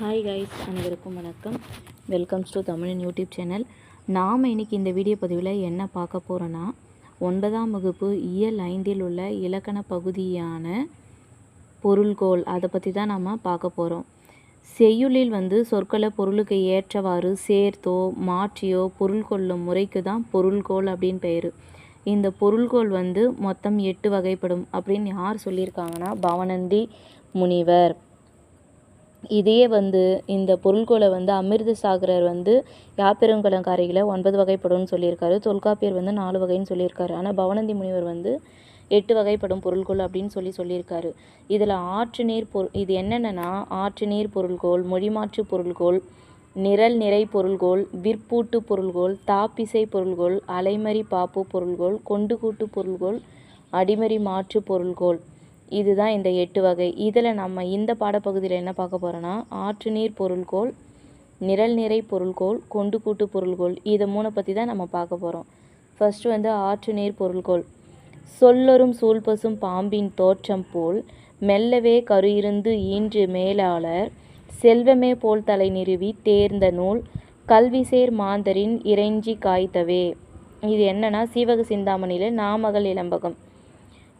Hi guys அனைவருக்கும் வணக்கம். Welcomes to தமிழின் யூடியூப் சேனல் நாம் இன்னைக்கு இந்த வீடியோ பதிவில் என்ன பார்க்க போகிறோன்னா ஒன்பதாம் வகுப்பு இயல் ஐந்தில் உள்ள இலக்கண பகுதியான பொருள்கோள் அதை பற்றி தான் நாம் பார்க்க போகிறோம் செய்யுளில் வந்து சொற்களை பொருளுக்கு ஏற்றவாறு சேர்த்தோ மாற்றியோ பொருள் கொள்ளும் முறைக்கு தான் பொருள்கோள் அப்படின்னு பெயர். இந்த பொருள்கோள் வந்து மொத்தம் எட்டு வகைப்படும் அப்படின்னு யார் சொல்லியிருக்காங்கன்னா பவனந்தி முனிவர். இதையே வந்து இந்த பொருள்கோளை வந்து அமிர்த சாகரர் வந்து யாப்பெருங்கலங்காரிகளை ஒன்பது வகைப்படும்னு சொல்லியிருக்காரு. தொல்காப்பியர் வந்து நாலு வகைன்னு சொல்லியிருக்காரு. ஆனால் பவனந்தி முனிவர் வந்து எட்டு வகைப்படும் பொருள்கோள் அப்படின்னு சொல்லி சொல்லியிருக்காரு. இதில் ஆற்று நீர் பொருள் இது என்னென்னா ஆற்று நீர் பொருள்கோள் மொழிமாற்று பொருள்கோள் நிரல் நிறை பொருள்கோள் விற்பூட்டு பொருள்கோள் தாப்பிசை பொருள்கோள் அலைமறி பாப்பு பொருள்கோள் கொண்டு கூட்டு பொருள்கோள் அடிமறி மாற்று பொருள்கோள். இதுதான் இந்த எட்டு வகை. இதில் நம்ம இந்த பாடப்பகுதியில் என்ன பார்க்க போகிறோன்னா ஆற்று நீர் பொருள்கோள் நிரல் நிறை பொருள்கோள் கொண்டு கூட்டு பொருள்கோள் இதை மூணை பற்றி தான் நம்ம பார்க்க போகிறோம் ஃபஸ்ட்டு வந்து ஆற்று நீர் பொருள்கோள். சொல்லொரும் சூழ்பசும் பாம்பின் தோற்றம் போல் மெல்லவே கரு இருந்து ஈன்று மேலாளர் செல்வமே போல் தலை நிறுவி தேர்ந்த நூல் கல்விசேர் மாந்தரின் இறைஞ்சி காய்த்தவே. இது என்னன்னா சீவக சிந்தாமணியில் நாமகள் இளம்பகம்.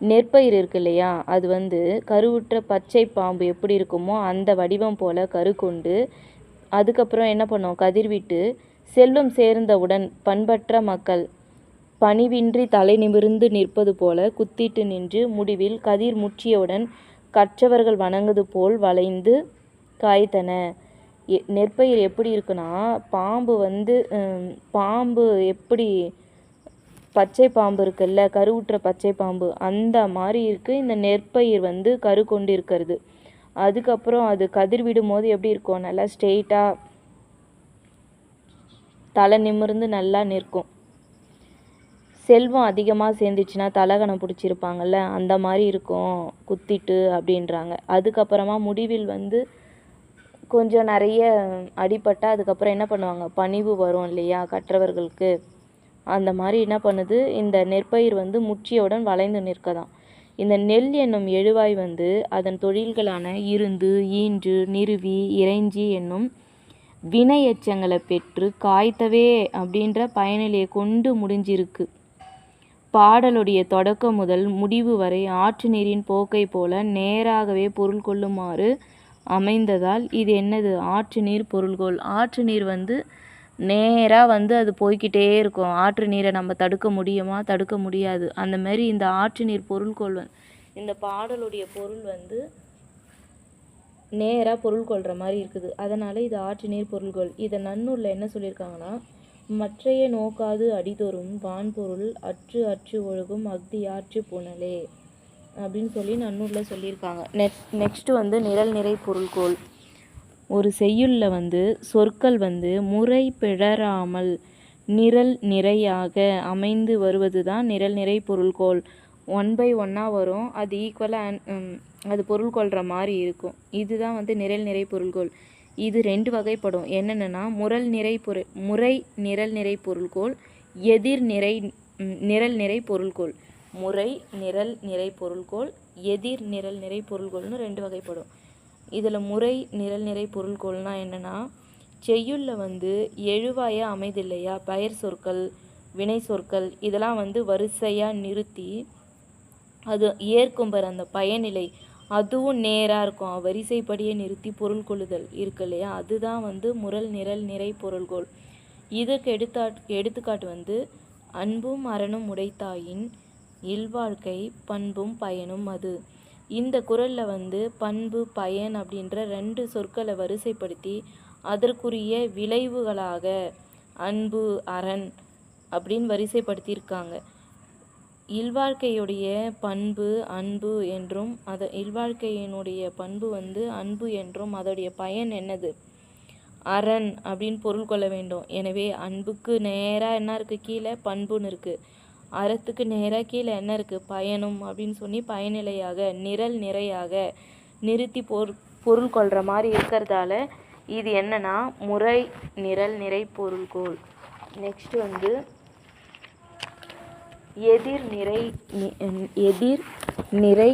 நெற்பயிர் இருக்கு இல்லையா? அது வந்து கருவுற்ற பச்சை பாம்பு எப்படி இருக்குமோ அந்த வடிவம் போல் கரு கொண்டு அதுக்கப்புறம் என்ன பண்ணோம்? கதிர்விட்டு செல்வம் சேர்ந்தவுடன் பண்பற்ற மக்கள் பணிவின்றி தலை நிமிர்ந்து நிற்பது போல குத்திட்டு நின்று முடிவில் கதிர் முற்றியவுடன் கற்றவர்கள் வணங்குது போல் வளைந்து காய்த்தன. எ- நெற்பயிர் எப்படி இருக்குன்னா பாம்பு வந்து பாம்பு எப்படி பச்சை பாம்பு இருக்குல்ல கருவுற்ற பச்சை பாம்பு அந்த மாதிரி இருக்குது இந்த நெற்பயிர் வந்து கரு கொண்டு இருக்கிறது அதுக்கப்புறம் அது கதிர் விடும்போது எப்படி இருக்கும்? நல்லா ஸ்ட்ரெயிட்டாக தலை நிமிர்ந்து நல்லா நிற்கும். செல்வம் அதிகமாக சேர்ந்துச்சுன்னா தலகணம் பிடிச்சிருப்பாங்கல்ல அந்த மாதிரி இருக்கும். குத்திட்டு அப்படின்றாங்க. அதுக்கப்புறமா முடிவில் வந்து கொஞ்சம் நிறைய அடிபட்டால் அதுக்கப்புறம் என்ன பண்ணுவாங்க? பணிவு வரும் இல்லையா கற்றவர்களுக்கு. அந்த மாதிரி என்ன பண்ணுது? இந்த நெற்பயிர் வந்து முற்றியவுடன் வளைந்து நிற்கதான். இந்த நெல் என்னும் எழுவாய் வந்து அதன் தொழில்களான இருந்து ஈன்று நிறுவி இறைஞ்சி என்னும் வினை எச்சங்களை பெற்று காய்த்தவே அப்படின்ற பயனிலையை கொண்டு முடிஞ்சிருக்கு. பாடலுடைய தொடக்கம் முதல் முடிவு வரை ஆற்று நீரின் போக்கை போல நேராகவே பொருள் கொள்ளுமாறு அமைந்ததால் இது என்னது? ஆற்று நீர் பொருள்கோள். ஆற்று நீர் வந்து நேராக வந்து அது போய்க்கிட்டே இருக்கும். ஆற்று நீரை நம்ம தடுக்க முடியுமா? தடுக்க முடியாது. அந்த மாதிரி இந்த ஆற்று நீர் பொருள்கோள் இந்த பாடலுடைய பொருள் வந்து நேராக பொருள் கொள்கிற மாதிரி இருக்குது. அதனால் இது ஆற்று நீர் பொருள்கோள் இதை நன்னூரில் என்ன சொல்லியிருக்காங்கன்னா மற்றைய நோக்காது அடிதொரும் வான்பொருள் அற்று அற்று ஒழுகும் அக்தி ஆற்று புனலே அப்படின்னு சொல்லி நன்னூரில் சொல்லியிருக்காங்க நெக் நெக்ஸ்ட்டு வந்து நிரல் நிறை பொருள்கோள் ஒரு செய்யுளில் வந்து சொற்கள் வந்து முறை பிழறாமல் நிரல் நிறையாக அமைந்து வருவது தான் நிரல் நிறை பொருள்கோள். ஒன் பை ஒன்னாக வரும். அது ஈக்குவலாக அது பொருள் கொள்கிற மாதிரி இருக்கும். இதுதான் வந்து நிரல் நிறை பொருள்கோள். இது ரெண்டு வகைப்படும். என்னென்னா முரல் நிறை பொரு முறை நிரல் நிறை பொருள்கோள் எதிர் நிறை நிரல் நிறை பொருள்கோள். முறை நிரல் நிறை பொருள்கோள் எதிர் நிரல் நிறை பொருள்கோள்னு ரெண்டு வகைப்படும். இதில் முறை நிரல் நிறை பொருள்கோள்னா என்னென்னா செய்யுள்ள வந்து எழுவாயாக அமைதில்லையா? பெயர் சொற்கள் வினை சொற்கள் இதெல்லாம் வந்து வரிசையாக நிறுத்தி அது ஏற்கும்பர் அந்த பயனிலை. அதுவும் நேராக இருக்கும். வரிசைப்படியே நிறுத்தி பொருள் கொள்ளுதல் இருக்கு இல்லையா? அதுதான் வந்து முரல் நிரல் நிறை பொருள்கோள் இதற்கு எடுத்தா எடுத்துக்காட்டு வந்து அன்பும் அறனும் உடைத்தாயின் இல்வாழ்க்கை பண்பும் பயனும் அது. இந்த குரலில் வந்து பண்பு பயன் அப்படின்ற ரெண்டு சொற்களை வரிசைப்படுத்தி அதற்குரிய விளைவுகளாக அன்பு அரண் அப்படின்னு வரிசைப்படுத்தியிருக்காங்க. இல்வாழ்க்கையுடைய பண்பு அன்பு என்றும் அதை இல்வாழ்க்கையினுடைய பண்பு வந்து அன்பு என்றும் அதோடைய பயன் என்னது? அரண் அப்படின்னு பொருள் கொள்ள வேண்டும். எனவே அன்புக்கு நேராக என்ன இருக்குது கீழே பண்புன்னு இருக்குது அறத்துக்கு நேராக கீழே என்ன இருக்குது பயனும் அப்படின்னு சொல்லி பயனிலையாக நிரல் நிறையாக நிறுத்தி பொருள் பொருள் கொள்கிற மாதிரி இருக்கிறதால இது என்னன்னா முறை நிரல் நிறை பொருள்கோள் நெக்ஸ்ட் வந்து எதிர் நிறை எதிர் நிறை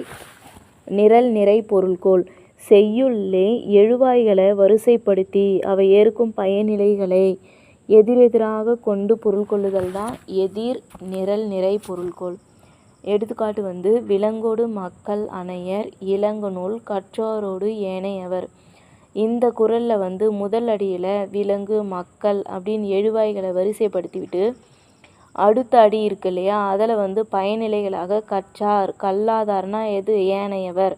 நிரல் நிறை பொருள்கோள் செய்யுள்ளே எழுவாய்களை வரிசைப்படுத்தி அவை ஏற்கும் பயனிலைகளை எதிரெதிராக கொண்டு பொருள் கொள்ளுதல் தான் எதிர் நிரல் நிறை பொருள்கோள். எடுத்துக்காட்டு வந்து விலங்கோடு மக்கள் அணையர் இளங்குநூல் கற்றோரோடு ஏனையவர். இந்த குறளில் வந்து முதல் அடியில் விலங்கு மக்கள் அப்படின்னு எழுவாய்களை வரிசைப்படுத்திவிட்டு அடுத்த அடி இருக்கு இல்லையா? அதில் வந்து பயனிலைகளாக கற்றார் கல்லாதார்னா எது? ஏனையவர்.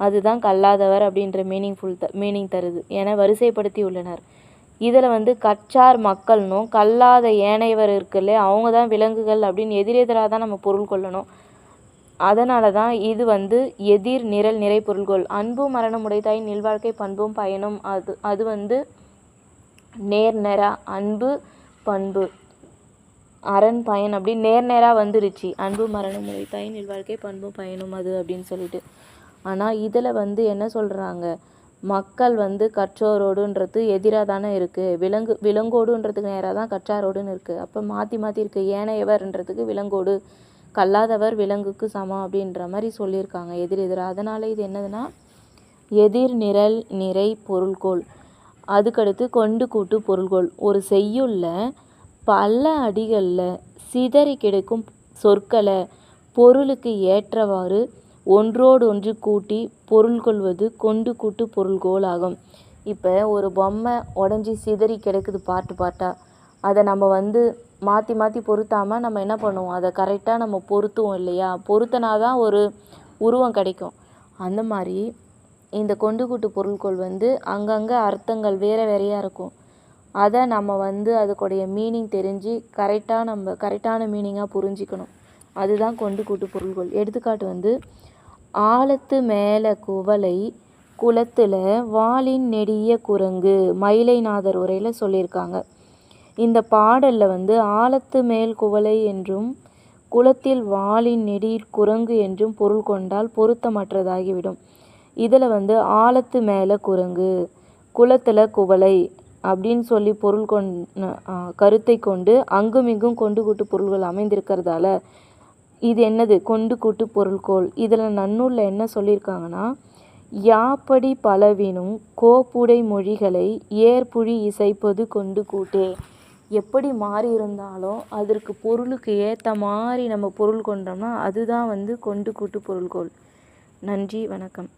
அதுதான் கல்லாதவர் அப்படின்ற மீனிங்ஃபுல் த மீனிங் தருது. என வரிசைப்படுத்தி உள்ளனர். இதில் வந்து கற்றார் மக்கள்னும் கல்லாத ஏனையவர் இருக்கு இல்லையா அவங்க தான் விலங்குகள் அப்படின்னு எதிரெதிராக தான் நம்ம பொருள் கொள்ளணும். அதனால தான் இது வந்து எதிர் நிரல் நிறை பொருள்கோள். அன்பும் மரணம் உடைத்தாய் நில்வாழ்க்கை பண்பும் பயனும். அது அது வந்து நேர் நேரா அன்பு பண்பு. அரண் பயன் அப்படி நேர் நேராக வந்துருச்சு. அன்பு மரணம் உடைத்தாய் நில்வாழ்க்கை பண்பும் பயனும் அது அப்படின்னு சொல்லிட்டு. ஆனால் இதில் வந்து என்ன சொல்கிறாங்க மக்கள் வந்து கற்றோரோடுன்றது எதிராக தானே இருக்குது விலங்கு விலங்கோடுன்றதுக்கு நேராக தான் கற்றாரோடுன்னு இருக்குது அப்போ மாற்றி மாற்றி இருக்குது ஏனையவர்ன்றதுக்கு விலங்கோடு கல்லாதவர் விலங்குக்கு சமம் அப்படின்ற மாதிரி சொல்லியிருக்காங்க எதிர் எதிராக அதனால் இது என்னதுன்னா எதிர் நிரல் நிறை பொருள்கோள். அதுக்கடுத்து கொண்டு கூட்டு பொருள்கோள். ஒரு செய்யுள்ள பல அடிகளில் சிதறி கிடைக்கும் சொற்களை பொருளுக்கு ஏற்றவாறு ஒன்றோடு ஒன்று கூட்டி பொருள் கொள்வது கொண்டு கூட்டு பொருள்கோள் ஆகும். இப்போ ஒரு பொம்மை உடஞ்சி சிதறி கிடக்குது பாட்டு பார்ட்டாக அதை நம்ம வந்து மாற்றி மாற்றி பொருத்தாமல் நம்ம என்ன பண்ணுவோம்? அதை கரெக்டாக நம்ம பொருத்துவோம் இல்லையா? பொருத்தினா தான் ஒரு உருவம் கிடைக்கும். அந்த மாதிரி இந்த கொண்டு கூட்டு பொருள்கோள் வந்து அங்கங்கே அர்த்தங்கள் வேறு வேறையாக இருக்கும். அதை நம்ம வந்து அதுக்குடைய மீனிங் தெரிஞ்சு கரெக்டாக நம்ம கரெக்டான மீனிங்காக புரிஞ்சிக்கணும். அதுதான் கொண்டு கூட்டு பொருள்கோள் எடுத்துக்காட்டு வந்து ஆழத்து மேலே குவளை குளத்தில் வாளின் நெடிய குரங்கு மயிலைநாதர் உரையில் சொல்லியிருக்காங்க. இந்த பாடலில் வந்து ஆழத்து மேல் குவளை என்றும் குளத்தில் வாளின் நெடிர் குரங்கு என்றும் பொருள் கொண்டால் பொருத்தமற்றதாகிவிடும். இதில் வந்து ஆழத்து மேலே குரங்கு குளத்தில் குவளை அப்படின்னு சொல்லி பொருள் கொண் கருத்தை கொண்டு அங்குமிங்கும் கொண்டு கூட்டு பொருள்கள் அமைந்திருக்கிறதால இது என்னது? கொண்டு கூட்டு பொருள்கோள். இதில் நன்னூலில் என்ன சொல்லியிருக்காங்கன்னா யாப்படி பலவினும் கோப்புடை மொழிகளை ஏற்புழி இசைப்பது கொண்டு கூட்டே. எப்படி மாறி இருந்தாலும் அதற்கு பொருளுக்கு ஏற்ற மாதிரி நம்ம பொருள் கொண்டோம்னா அதுதான் வந்து கொண்டு கூட்டு பொருள்கோள். நன்றி வணக்கம்.